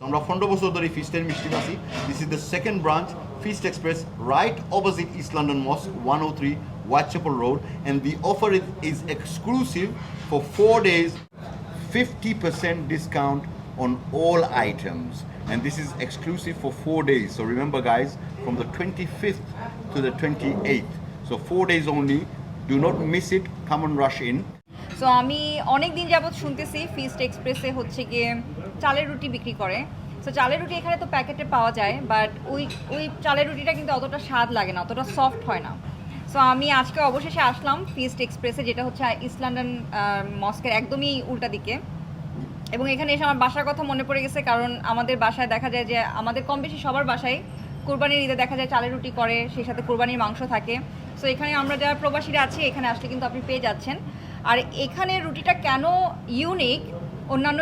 আমরা পনেরো বছর ধরে ফিস্টের মিষ্টি আছি this is the second branch Feast Express right opposite East London Mosque one o three Whitechapel road and the offer is is exclusive for four days 50% discount on all items. And this is exclusive for four days. So remember, guys, from the 25th to the 28th so four days only. Do not miss it. Come and rush in. So আমি অনেক দিন যাবৎ শুনতেছি feast এক্সপ্রেসে হচ্ছে গিয়ে চালের রুটি বিক্রি করে। সো চালের রুটি এখানে তো প্যাকেটে পাওয়া যায় বাট ওই ওই চালের রুটিটা কিন্তু অতটা স্বাদ লাগে না, অতটা সফট হয় না। সো আমি আজকে অবশেষে আসলাম ফিস্ট এক্সপ্রেসে যেটা হচ্ছে ইস্ট লন্ডন মস্কের একদমই উল্টা দিকে। এবং এখানে এসে আমার বাসার কথা মনে পড়ে গেছে, কারণ আমাদের বাসায় দেখা যায় যে, আমাদের কম বেশি সবার বাসায় কোরবানির ঈদে দেখা যায় চালের রুটি করে, সেই সাথে কোরবানির মাংস থাকে। সো এখানে আমরা যারা প্রবাসীরা আছি, এখানে আসলে কিন্তু আপনি পেয়ে যাচ্ছেন। আর এখানে রুটিটা কেন ইউনিক অন্যান্য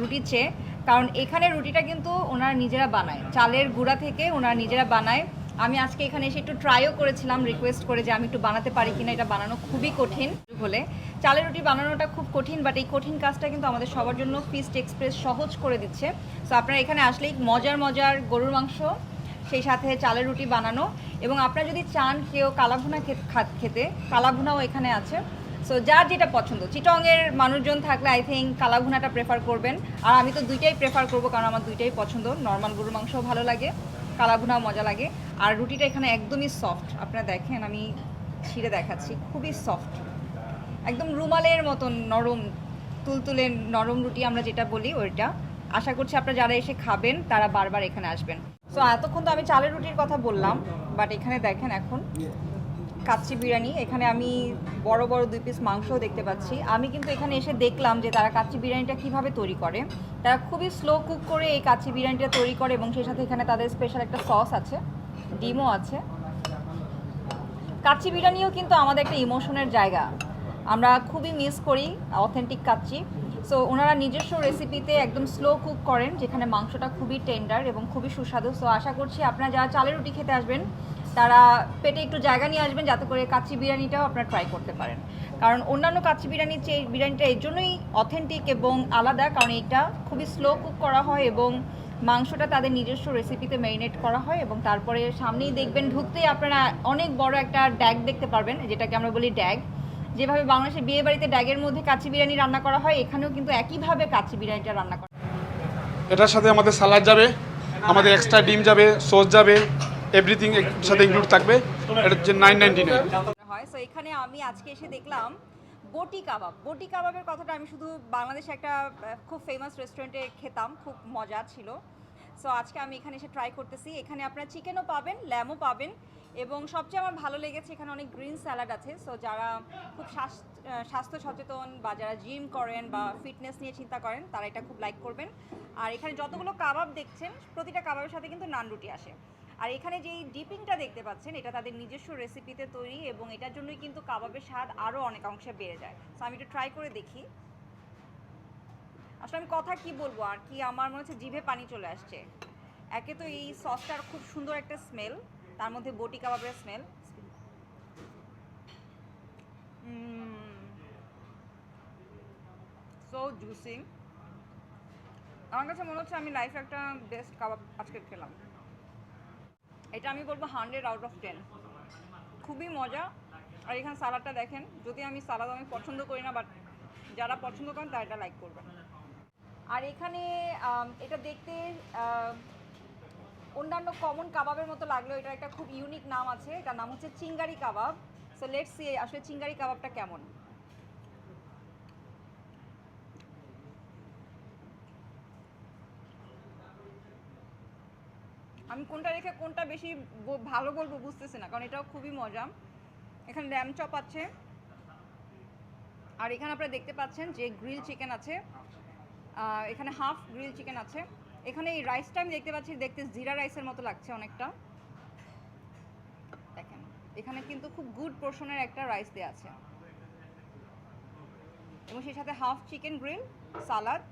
রুটির চেয়ে কারণ এখানে রুটিটা কিন্তু ওনারা নিজেরা বানায়। চালের গুঁড়া থেকে ওনারা নিজেরা বানায়। আমি আজকে এখানে এসে একটু ট্রাইও করেছিলাম রিকোয়েস্ট করে যে আমি একটু বানাতে পারি কিনা, এটা বানানো খুবই কঠিন হলে চালের রুটি বানানোটা খুব কঠিন বাট এই কঠিন কাজটা কিন্তু আমাদের সবার জন্য ফিস্ট এক্সপ্রেস সহজ করে দিচ্ছে। সো আপনারা এখানে আসলেই মজার মজার গরুর মাংস, সেই সাথে চালের রুটি বানানো। এবং আপনারা যদি চান কেউ কালাভুনা খেতে, কালাভুনাও এখানে আছে। সো যার যেটা পছন্দ, চিটংয়ের মানুষজন থাকলে আই থিঙ্ক কালাঘুনাটা প্রেফার করবেন। আর আমি তো দুইটাই প্রেফার করব, কারণ আমার দুইটাই পছন্দ। নর্মাল গরুর মাংসও ভালো লাগে, কালাঘুনাও মজা লাগে। আর রুটিটা এখানে একদমই সফট আপনারা দেখেন, আমি ছিঁড়ে দেখাচ্ছি, খুবই সফট একদম রুমালের মতন নরম, তুলতুলে নরম রুটি আমরা যেটা বলি ওইটা। আশা করছি আপনারা যারা এসে খাবেন, তারা বারবার এখানে আসবেন। সো এতক্ষণ তো আমি চালের রুটির কথা বললাম বাট এখানে দেখেন এখন কাচ্চি বিরিয়ানি। এখানে আমি বড় বড় দুই পিস মাংসও দেখতে পাচ্ছি। আমি কিন্তু এখানে এসে দেখলাম যে তারা কাচ্চি বিরিয়ানিটা কীভাবে তৈরি করে। তারা খুবই স্লো কুক করে এই কাচ্চি বিরিয়ানিটা তৈরি করে এবং সেই সাথে এখানে তাদের স্পেশাল একটা সস আছে, ডিমও আছে। কাচ্চি বিরিয়ানিও কিন্তু আমাদের একটা ইমোশনের জায়গা। আমরা খুবই মিস করি অথেন্টিক কাচ্চি। সো ওনারা নিজস্ব রেসিপিতে একদম স্লো কুক করেন, যেখানে মাংসটা খুবই টেন্ডার এবং খুবই সুস্বাদু। সো আশা করছি আপনারা যারা চালের রুটি খেতে আসবেন তারা পেটে একটু জায়গা নিয়ে আসবেন যাতে করে কাচ্চি বিরিয়ানিটাও আপনারা ট্রাই করতে পারেন। কারণ অন্যান্য কাচ্চি বিরিয়ানির চেয়ে এই বিরিয়ানিটা এর জন্যই অথেন্টিক এবং আলাদা, কারণ এটা খুবই স্লো কুক করা হয় এবং মাংসটা তাদের নিজস্ব রেসিপিতে ম্যারিনেট করা হয় এবং তারপরে সামনেই দেখবেন ঢুকতেই আপনারা অনেক বড় একটা ড্যাগ দেখতে পারবেন, যেটাকে আমরা বলি ড্যাগ যেভাবে বাংলাদেশের বিয়ে বাড়িতে ড্যাগের মধ্যে কাচ্চি বিরিয়ানি রান্না করা হয়, এখানেও কিন্তু একইভাবে কাচ্চি বিরিয়ানিটা রান্না করা এটার সাথে আমাদের সালাদ যাবে, আমাদের এক্সট্রা ডিম যাবে সস যাবে এভরিথিং সাথে ইনক্লুড থাকবে। এটা হচ্ছে নাইন নাইনটি নাইন হয় সো এখানে আমি আজকে এসে দেখলাম বটি কাবাব। বটি কাবাবের কথাটা আমি শুধু বাংলাদেশে একটা খুব ফেমাস রেস্টুরেন্টে খেতাম, খুব মজা ছিল। সো আজকে আমি এখানে এসে ট্রাই করতেছি। এখানে আপনারা চিকেনও পাবেন ল্যামও পাবেন। এবং সবচেয়ে আমার ভালো লেগেছে, এখানে অনেক গ্রিন স্যালাড আছে। সো যারা খুব স্বাস্থ্য সচেতন বা যারা জিম করেন বা ফিটনেস নিয়ে চিন্তা করেন, তারা এটা খুব লাইক করবেন। আর এখানে যতগুলো কাবাব দেখছেন, প্রতিটা কাবাবের সাথে কিন্তু নান রুটি আসে। আর এখানে যেই ডিপিংটা দেখতে পাচ্ছেন, এটা তাদের নিজস্ব রেসিপিতে তৈরি এবং এটার জন্যই কিন্তু কাবাবের স্বাদ আরও অনেক অংশে বেড়ে যায়। সো আমি একটু ট্রাই করে দেখি। আসলে আমি কথা কি বলব আর কি, আমার মনে হচ্ছে জিভে পানি চলে আসছে। একে তো এই সসটার খুব সুন্দর একটা স্মেল তার মধ্যে বটি কাবাবের স্মেল সো আমার কাছে মনে হচ্ছে আমি লাইফে একটা বেস্ট কাবাব আজকে খেলাম। এটা আমি বলব হান্ড্রেড আউট অফ টেন খুবই মজা। আর এখানে সালাডটা দেখেন, যদি আমি সালাদ আমি পছন্দ করি না বাট যারা পছন্দ করেন, তারা এটা লাইক করবেন। আর এখানে এটা দেখতে অন্যান্য কমন কাবাবের মতো লাগলেও এটা একটা খুব ইউনিক নাম আছে। এটার নাম হচ্ছে Chingari kebab. So let's see আসলে চিঙ্গারি কাবাবটা কেমন? আমি কোনটা রেখে কোনটা বেশি ভালো বলব বুঝতেছি না, কারণ এটাও খুবই মজা। এখানে ল্যাম চপ আছে। আর এখানে আপনারা দেখতে পাচ্ছেন যে গ্রিল চিকেন আছে। এখানে হাফ গ্রিল চিকেন আছে। এখানে এই রাইসটা আমি দেখতে পাচ্ছি, দেখতে জিরা রাইসের মতো লাগছে অনেকটা। দেখেন, এখানে কিন্তু খুব গুড পোর্শনের একটা রাইস দেওয়া আছে। এবং সেই সাথে half chicken grill, salad.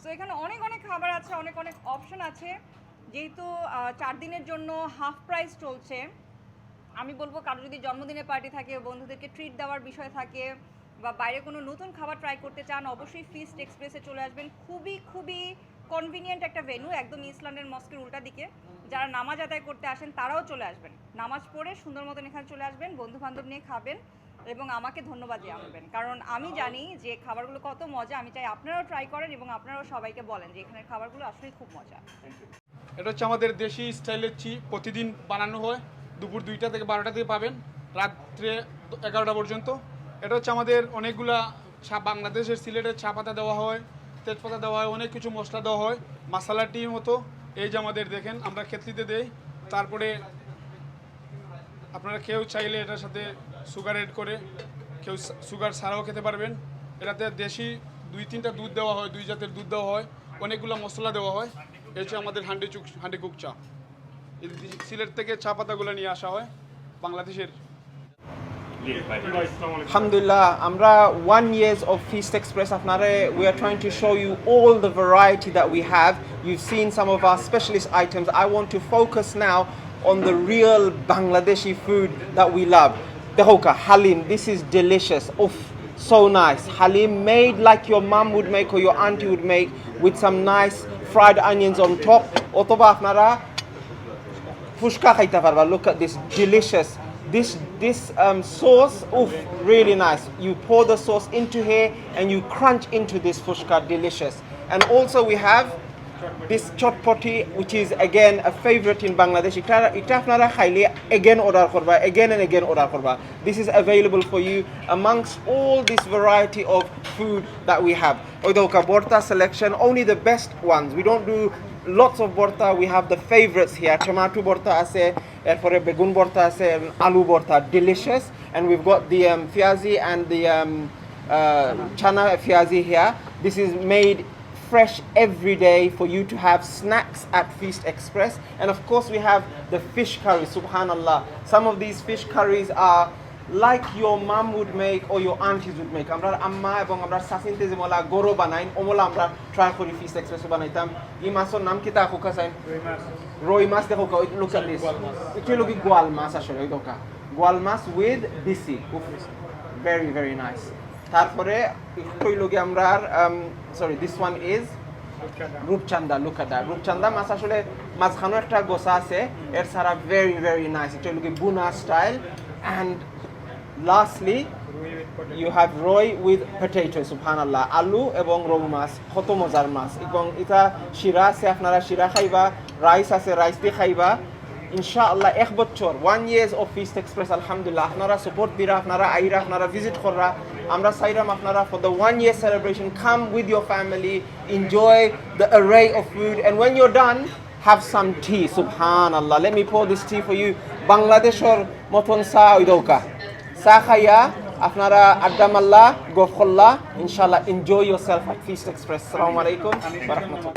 So এখানে অনেক অনেক খাবার আছে, অনেক অনেক অপশন আছে। যেহেতু চার দিনের জন্য হাফ প্রাইস চলছে, আমি বলব কারও যদি জন্মদিনের পার্টি থাকে, বন্ধুদেরকে ট্রিট দেওয়ার বিষয় থাকে, বা বাইরে কোনো নতুন খাবার ট্রাই করতে চান, অবশ্যই ফিস্ট এক্সপ্রেসে চলে আসবেন। খুবই খুবই কনভিনিয়েন্ট একটা ভেন্যু একদম ইসলামের মস্কের উল্টা দিকে। যারা নামাজ আদায় করতে আসেন, তারাও চলে আসবেন। নামাজ পড়ে সুন্দর মতন এখানে চলে আসবেন বন্ধু বান্ধব নিয়ে খাবেন এবং আমাকে ধন্যবাদ জানাবেন। কারণ আমি জানি যে খাবারগুলো কত মজা, আমি চাই আপনারাও ট্রাই করেন এবং আপনারাও সবাইকে বলেন যে এখানের খাবারগুলো আসলেই খুব মজা। এটা হচ্ছে আমাদের দেশি স্টাইলের চি প্রতিদিন বানানো হয়। দুপুর দুইটা থেকে বারোটা থেকে পাবেন। রাত্রে এগারোটা পর্যন্ত। এটা হচ্ছে আমাদের অনেকগুলা চা বাংলাদেশের সিলেটের চা পাতা দেওয়া হয়, তেজপাতা দেওয়া হয়, অনেক কিছু মশলা দেওয়া হয়। মশলা টির মতো। এই যে আমাদের দেখেন, আমরা খেতলিতে দেই। তারপরে আপনারা কেউ চাইলে এটার সাথে সুগার এড করে, কেউ সুগার ছাড়াও খেতে পারবেন। এটাতে দেশি দুই তিনটা দুধ দেওয়া হয়, দুই জাতের দুধ দেওয়া হয়। অনেকগুলো মশলা দেওয়া হয়। হচ্ছে আমাদের হান্ডি চুক হান্ডি কুক চা সিলেট থেকে চা পাতাগুলো নিয়ে আসা হয় বাংলাদেশের Alhamdulillah, Amra, one years of Feast Express Afnare, we are trying to show you all the variety that we have. You've seen some of our specialist items. I want to focus now on the real Bangladeshi food that we love. The hoka, halim, this is delicious. Oof, so nice. Halim made like your mum would make or your auntie would make with some nice fried onions on top. Otoba Afnara, fuchka খাইতে পারবা look at this delicious this this um, sauce oof really nice you pour the sauce into here and you crunch into this fushka delicious and also we have this chotpoti which is again a favorite in Bangladesh এটা এটা আপনারা খাইলে again order করবা again and again order করবা this is available for you amongst all this variety of food that we have ওইদোকা borta selection only the best ones we don't do lots of borta we have the favorites here tomato borta আছে এরপরে বেগুন borta আছে and আলু borta delicious and we've got the um, fiazi and the um, uh, chana fiazi here this is made fresh every day for you to have snacks at Feast Express and of course we have the fish curry subhanallah some of these fish curries are like your mom would make or your aunties would make আমরা আম্মা এবং আমরা সাসিনতে যে মোলা গরো বানাইন ওমলা আমরা try করি ফিস express বানাইতাম ই মাছের নাম কি তা কোকা সাইন রই মাছ দেখো কা লুক এট দিস একটু লোকি গোয়াল মাছ আসলে ওই দোকা গোয়াল মাছ with this very very nice তারপরে একটু লোকি আমরা sorry this one is rupchanda look at that rupchanda মাছ আসলে মাঝখানে একটা গোসা আছে এর সারা ভেরি ভেরি নাইস এটা লোকি বুনা style and lastly you have Roy with potato সুবহানাল্লাহ আলু এবং রৌ মাছ কত মজার মাছ। এবং এটা শিরা আছে আপনারা শিরা খাইবা রাইস আছে রাইস দিয়ে খাইবা। ইনশাআল্লাহ এক বছর one years of Feast Express আলহামদুলিল্লাহ। আপনারা সাপোর্ট দিরা আপনারা আইরা আপনারা ভিজিট কররা। আমরা চাইরাম আপনারা for the one year celebration come with your family enjoy the array of food and when you're done have some tea. Subhanallah. Let me pour this tea for you. বাংলাদেশের মতন চা ওই দৌকা চা খাইয়া আপনারা আড্ডা মাল্লা গফ করলা ইনশাল্লাহ enjoy yourself at Feast Express. আসসালামু আলাইকুম ওয়া রাহমাতুল্লাহ